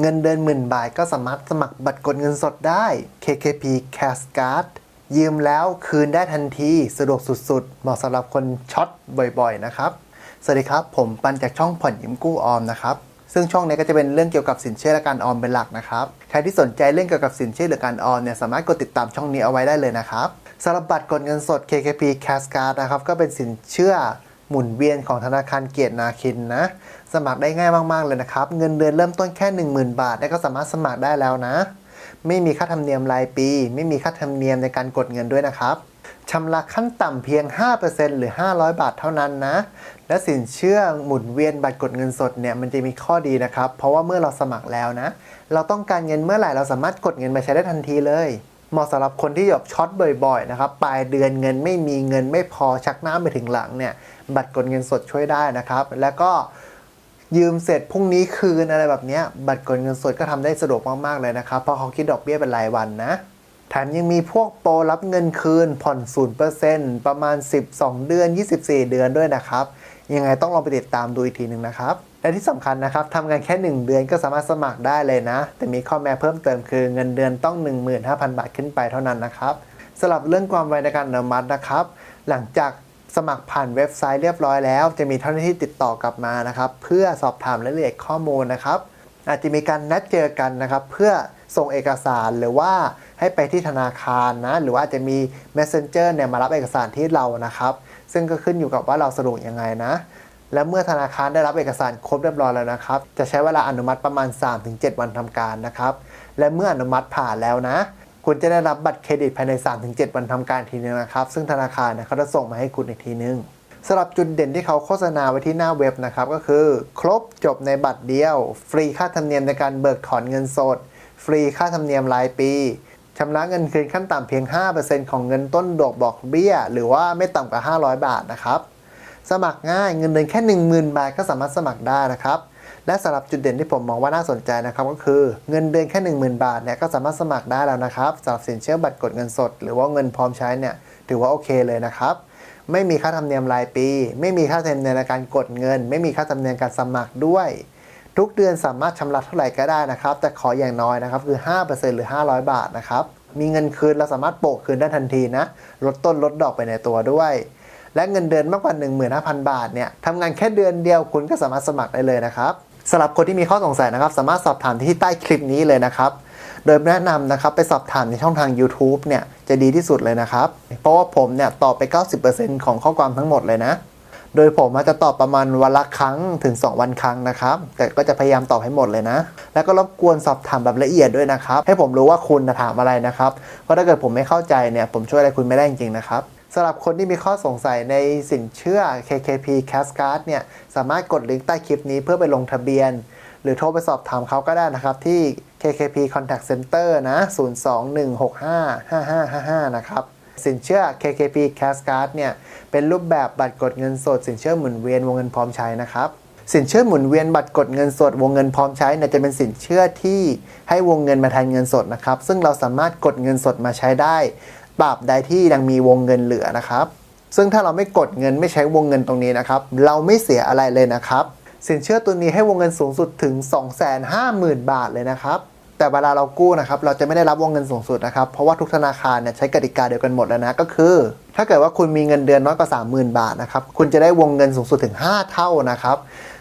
เงินเดือนหมื่นบาทก็สามารถสมัครบัตรกดเงินสดได้ KKP Cash Card ยืมแล้วคืนได้ทันทีสะดวกสุดๆ เหมาะสำหรับคนช็อตบ่อยๆ นะครับ สวัสดีครับ ผมปันจากช่องผ่อนยิมกู้ออมนะครับ ซึ่งช่องนี้ก็จะเป็นเรื่องเกี่ยวกับสินเชื่อและการออมเป็นหลักนะครับ ใครที่สนใจเรื่องเกี่ยวกับสินเชื่อหรือการออมเนี่ยสามารถกดติดตามช่องนี้เอาไว้ได้เลยนะครับสำหรับบัตรกดเงินสด KKP Cash Card นะครับก็เป็นสินเชื่อ หมุนเวียนของธนาคารเกียรตินาคินนะ สมัครได้ง่ายมากๆเลยนะครับ เงินเดือนเริ่มต้นแค่ 10,000 บาท แล้วก็สามารถสมัครได้แล้วนะ ไม่มีค่าธรรมเนียมรายปี ไม่มีค่าธรรมเนียมในการกดเงินด้วยนะครับชำระขั้นต่ำเพียง 5%หรือ 500 บาทเท่านั้นนะ และสินเชื่อหมุนเวียนบัตรกดเงินสดเนี่ยมันจะมีข้อดีนะครับ เพราะว่าเมื่อเราสมัครแล้วนะ เราต้องการเงินเมื่อไหร่เราสามารถกดเงินมาใช้ได้ทันทีเลย เหมาะสำหรับคนที่หยบช็อตบ่อยๆนะครับปลายเดือนเงินไม่มีเงินไม่พอชักหน้าไปถึงหลังเนี่ยบัตรกดเงินสดช่วยได้นะครับ แล้วก็ยืมเสร็จพรุ่งนี้คืนอะไรแบบเนี้ยบัตรกดเงินสดก็ทำได้สะดวกมากๆเลยนะครับเพราะเขาคิดดอกเบี้ยเป็นรายวันนะแถมยังมีพวกโปรรับเงินคืนผ่อน 0%ประมาณ 12 เดือน 24 เดือนด้วยนะครับ ยังไงต้องลองไปติดตามดูอีกทีหนึ่งนะครับและที่สำคัญนะครับทำงานแค่ 1 เดือนก็สามารถสมัครได้เลยนะ แต่มีข้อแม้เพิ่มเติมคือเงินเดือนต้อง 15,000 บาทขึ้นไปเท่านั้นนะครับสำหรับเรื่องความไวในการอนุมัตินะครับ หลังจากสมัครผ่านเว็บไซต์เรียบร้อยแล้ว จะมีเจ้าหน้าที่ติดต่อกลับมานะครับ เพื่อสอบถามรายละเอียดข้อมูลนะครับ อาจจะมีการนัดเจอกันนะครับ เพื่อส่งเอกสารหรือว่าให้ไปที่ธนาคารนะ หรือว่าจจะมี messenger เนี่ยมารับเอกสารที่เรานะครับ ซึ่งก็ขึ้นอยู่กับว่าเราสะดวกยังไงนะ และเมื่อธนาคารได้รับเอกสารครบเรียบร้อยแล้วนะครับ จะใช้เวลาอนุมัติประมาณ 3-7 วันทำการนะครับ และเมื่ออนุมัติผ่านแล้วนะคุณจะได้รับบัตรเครดิตภายใน 3-7 วันทำการทีนึงนะครับ ซึ่งธนาคารเนี่ยเขาจะส่งมาให้คุณอีกทีนึงสำหรับจุดเด่นที่เขาโฆษณาไว้ที่หน้าเว็บนะครับ ก็คือ ครบจบในบัตรเดียว ฟรีค่าธรรมเนียมในการเบิกถอนเงินสด ฟรีค่าธรรมเนียมรายปี ชำระเงินคืนขั้นต่ำเพียง 5%ของเงินต้นดอกบอกเบี้ย หรือว่าไม่ต่ำกว่า 500 บาทนะครับ สมัครง่ายเงินเดือนแค่ 10,000 บาทก็สามารถสมัครได้นะครับ และสำหรับจุดเด่นที่ผมมองว่าน่าสนใจนะครับ ก็คือเงินเดือนแค่ 10,000 บาทเนี่ยก็สามารถสมัครได้แล้วนะครับสำหรับสินเชื่อบัตรกดเงินสด หรือว่าเงินพร้อมใช้เนี่ยถือว่าโอเคเลยนะครับไม่มีค่าธรรมเนียมรายปี ไม่มีค่าธรรมเนียมในการกดเงิน ไม่มีค่าธรรมเนียมการสมัครด้วย ทุกเดือนสามารถชำระเท่าไหร่ก็ได้นะครับ แต่ขออย่างน้อยนะครับคือ 5%หรือ 500 บาทนะครับ มีเงินคืนเราสามารถโปะคืนได้ทันทีนะ ลดต้นลดดอกไปในตัวด้วย และเงินเดือนมากกว่า 15,000 บาทเนี่ยทำงานแค่เดือนเดียวคุณก็สามารถสมัครได้เลยนะครับสำหรับคนที่มีข้อสงสัยนะครับ สามารถสอบถามที่ใต้คลิปนี้เลยนะครับ โดยแนะนำนะครับไปสอบถามในช่องทาง YouTube เนี่ยจะดีที่สุดเลยนะครับ เพราะว่าผมเนี่ยตอบไป 90%ของข้อความทั้งหมดเลยนะ โดยผมอาจจะตอบประมาณวันละครั้งถึง 2 วันครั้งนะครับ แต่ก็จะพยายามตอบให้หมดเลยนะ แล้วก็รบกวนสอบถามแบบละเอียดด้วยนะครับ ให้ผมรู้ว่าคุณถามอะไรนะครับ เพราะถ้าเกิดผมไม่เข้าใจเนี่ย ผมช่วยอะไรคุณไม่ได้จริงๆนะครับสำหรับคนที่มีข้อสงสัยในสินเชื่อ KKP Cash Card เนี่ย สามารถกดลิงก์ใต้คลิปนี้เพื่อไปลงทะเบียน หรือโทรไปสอบถามเขาก็ได้นะครับที่ KKP Contact Center นะ 021655555 นะครับ สินเชื่อ KKP Cash Card เนี่ยเป็นรูปแบบบัตรกดเงินสด สินเชื่อหมุนเวียนวงเงินพร้อมใช้นะครับสินเชื่อหมุนเวียนบัตรกดเงินสด วงเงินพร้อมใช้เนี่ยจะเป็นสินเชื่อที่ให้วงเงินมาแทนเงินสดนะครับ ซึ่งเราสามารถกดเงินสดมาใช้ได้ตราบใดที่ยังมีวงเงินเหลือนะครับ ซึ่งถ้าเราไม่กดเงินไม่ใช้วงเงินตรงนี้นะครับ เราไม่เสียอะไรเลยนะครับ สินเชื่อตัวนี้ให้วงเงินสูงสุดถึง 250,000 บาทเลยนะครับ แต่เวลาเรากู้นะครับเราจะไม่ได้รับวงเงินสูงสุดนะครับ เพราะว่าทุกธนาคารเนี่ยใช้กติกาเดียวกันหมดแล้วนะก็คือ ถ้าเกิดว่าคุณมีเงินเดือนน้อยกว่า 30,000 บาทนะครับคุณจะได้วงเงินสูงสุดถึง 5 เท่านะครับ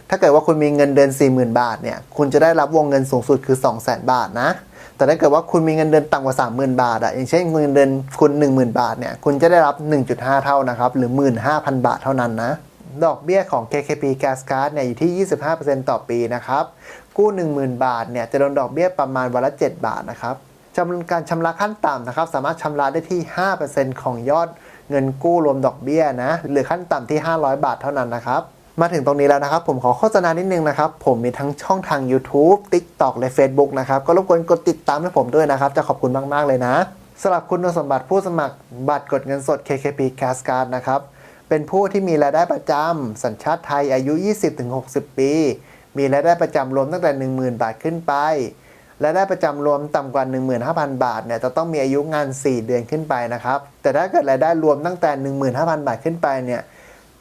ถ้าเกิดว่าคุณมีเงินเดือน 40,000 บาทเนี่ยคุณจะได้รับวงเงินสูงสุดคือ 200,000 บาทนะแต่ถ้าเกิดว่าคุณมีเงินเดือนต่ำกว่า 30,000 บาทอะอย่างเช่นเงินเดือนคุณ 10,000 บาทเนี่ยคุณจะได้รับ 1.5 เท่านะครับหรือ 15,000 บาทเท่านั้นนะดอกเบี้ยของ KKP Gas Card เนี่ยอยู่ที่ 25%ต่อปีนะครับ กู้ 10,000 บาทเนี่ยจะโดนดอกเบี้ยประมาณวันละ 7 บาทนะครับจำนวนการชำระขั้นต่ำนะครับ สามารถชำระได้ที่ 5%ของยอดเงินกู้รวมดอกเบี้ยนะหรือขั้นต่ำที่ 500 บาทเท่านั้นนะครับมาถึงตรงนี้แล้วนะครับ ผมขอโฆษณานิดนึงนะครับ ผมมีทั้งช่องทาง YouTube TikTok และ Facebook นะครับ ก็รบกวนกดติดตามให้ผมด้วยนะครับ จะขอบคุณมาก ๆ เลยนะสำหรับคุณสมบัติผู้สมัครบัตรกดเงินสด KKP Cash Card นะครับ เป็นผู้ที่มีรายได้ประจำสัญชาติไทยอายุ 20-60 ปี มีรายได้ประจำรวมตั้งแต่ 10,000 บาทขึ้นไปรายได้ประจำรวมต่ำกว่า 15,000 บาทเนี่ยจะต้องมีอายุงาน 4 เดือนขึ้นไปนะครับ แต่ถ้าเกิดรายได้รวมตั้งแต่ 15,000 บาทขึ้นไปเนี่ย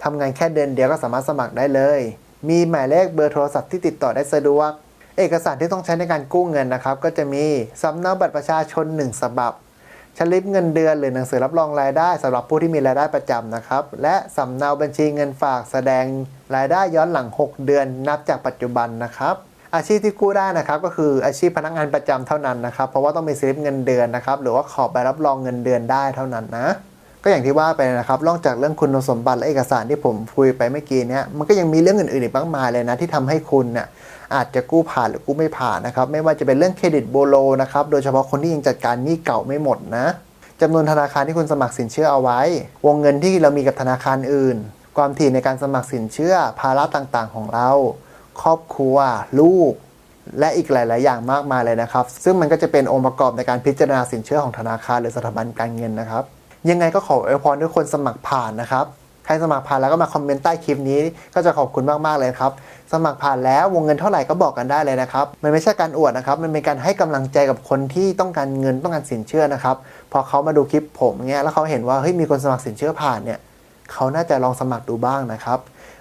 ทำงานแค่เดือนเดียวก็สามารถสมัครได้เลย มีหมายเลขเบอร์โทรศัพท์ที่ติดต่อได้สะดวก เอกสารที่ต้องใช้ในการกู้เงินนะครับ ก็จะมีสำเนาบัตรประชาชน 1 ฉบับ สลิปเงินเดือนหรือหนังสือรับรองรายได้สำหรับผู้ที่มีรายได้ประจำนะครับ และสำเนาบัญชีเงินฝากแสดงรายได้ย้อนหลัง 6 เดือนนับจากปัจจุบันนะครับ อาชีพที่กู้ได้นะครับก็คืออาชีพพนักงานประจำเท่านั้นนะครับ เพราะว่าต้องมีสลิปเงินเดือนนะครับ หรือว่าขอใบรับรองเงินเดือนได้เท่านั้นนะก็อย่างที่ว่าไปนะครับนอกจากเรื่องคุณสมบัติและเอกสารที่ผมคุยไปเมื่อกี้เนี้ยมันก็ยังมีเรื่องอื่นๆอีกมากมายเลยนะที่ทำให้คุณเนี่ย อาจจะกู้ผ่านหรือกู้ไม่ผ่านนะครับ ไม่ว่าจะเป็นเรื่องเครดิตโบโลนะครับ โดยเฉพาะคนที่ยังจัดการหนี้เก่าไม่หมดนะจำนวนธนาคารที่คุณสมัครสินเชื่อเอาไว้ วงเงินที่เรามีกับธนาคารอื่น ความถี่ในการสมัครสินเชื่อ ภาระต่างๆ ของเรา ครอบครัว ลูก และอีกหลาย ๆ อย่างมากมายเลยนะครับ ซึ่งมันก็จะเป็นองค์ประกอบในการพิจารณาสินเชื่อของธนาคารหรือสถาบันการเงินนะครับ ยังไงก็ขออวยพรด้วยคนสมัครผ่านนะครับ รสมัครผ่านแล้วก็มาคอมเมนต์ใต้คลิปนี้ ก็จะขอบคุณมากๆเลยครับสมัครผ่านแล้ววงเงินเท่าไหร่ก็บอกกันได้เลยนะครับมันไม่ใช่การอวดนะครับมันเป็นการให้กำลังใจกับคนที่ต้องการเงินต้องการสินเชื่อนะครับพอเขามาดูคลิปผมเงี้ยแล้วเขาเห็นว่าเฮ้ยมีคนสมัครสินเชื่อผ่านเนี่ยเขาน่าจะลองสมัครดูบ้างนะครับ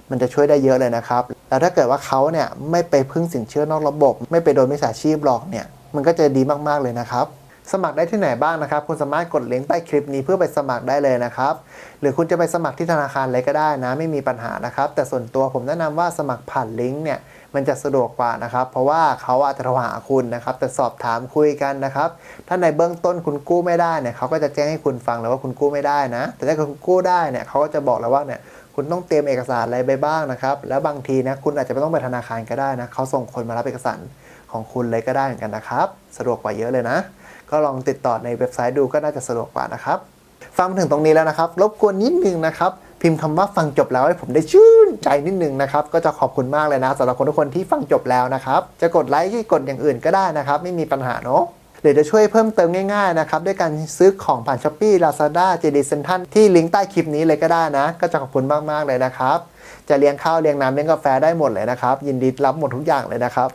มันจะช่วยได้เยอะเลยนะครับ แล้วถ้าเกิดว่าเขาเนี่ยไม่ไปพึ่งสินเชื่อนอกระบบ ไม่ไปโดนมิจฉาชีพหลอกเนี่ย มันก็จะดีมาก ๆ เลยนะครับ สมัครได้ที่ไหนบ้างนะครับ คุณสามารถกดลิงก์ใต้คลิปนี้เพื่อไปสมัครได้เลยนะครับ หรือคุณจะไปสมัครที่ธนาคารอะไรก็ได้นะ ไม่มีปัญหานะครับ แต่ส่วนตัวผมแนะนำว่าสมัครผ่านลิงก์เนี่ยมันจะสะดวกกว่านะครับ เพราะว่าเขาอาจจะโทรหาคุณนะครับ แต่สอบถามคุยกันนะครับ ถ้าในเบื้องต้นคุณกู้ไม่ได้เนี่ยเขาก็จะแจ้งให้คุณฟังแล้วว่าคุณกู้ไม่ได้นะ แต่ถ้าคุณกู้ได้เนี่ยเขาก็จะบอกแล้วว่าเนี่ยคุณต้องเตรียมเอกสารอะไรไปบ้างนะครับ แล้วบางทีนะคุณอาจจะไม่ต้องไปธนาคารก็ได้นะเขาส่งคนมารับเอกสารของคุณเลยก็ได้เหมือนกันนะครับ สะดวกกว่าเยอะเลยนะ ก็ลองติดต่อในเว็บไซต์ดูก็น่าจะสะดวกกว่านะครับ ฟังถึงตรงนี้แล้วนะครับ รบกวนนิดนึงนะครับพิมพ์คำว่าฟังจบแล้วให้ผมได้ชื่นใจนิดนึงนะครับ ก็จะขอบคุณมากเลยนะสำหรับคนทุกคนที่ฟังจบแล้วนะครับ จะกดไลค์กดอย่างอื่นก็ได้นะครับ ไม่มีปัญหาเนาะหรือจะช่วยเพิ่มเติมง่ายๆนะครับ ด้วยการซื้อของผ่าน s h อ p e e Lazada JD Central ที่ลิงก์ใต้คลิปนี้เลยก็ได้นะ ก็จะขอบคุณมากๆเลยนะครับ จะเลี้ยงข้าวเลี้ยงน้ำเลี้ยงกาแฟได้หมดเลยนะครับ ยินดีรับหมดทุกอย่างเลยนะครับ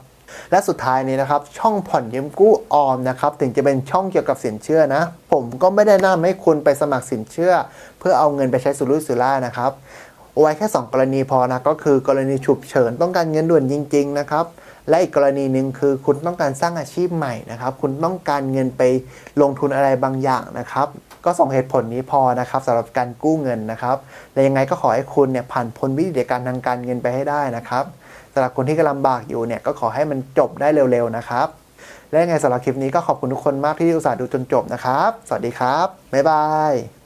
และสุดท้ายนี้นะครับ ช่องผ่อนยืมกู้ออมนะครับ ถึงจะเป็นช่องเกี่ยวกับสินเชื่อนะ ผมก็ไม่ได้นะนำให้คุณไปสมัครสินเชื่อ เพื่อเอาเงินไปใช้สุรุ่ยสุร่ายนะครับ เอาไว้แค่ 2 กรณีพอนะก็คือกรณีฉุกเฉินต้องการเงินด่วนจริง ๆ นะครับ และอีกกรณีหนึ่งคือคุณต้องการสร้างอาชีพใหม่นะครับ คุณต้องการเงินไปลงทุนอะไรบางอย่างนะครับ ก็สองเหตุผลนี้พอนะครับสำหรับการกู้เงินนะครับและยังไงก็ขอให้คุณเนี่ยผ่านพ้นวิกฤตการทางการเงินไปให้ได้นะครับสำหรับคนที่กำลังลำบากอยู่เนี่ยก็ขอให้มันจบได้เร็วๆนะครับและยังไงสำหรับคลิปนี้ก็ขอบคุณทุกคนมากที่อุตส่าห์ดูจนจบนะครับ สวัสดีครับ บ๊ายบาย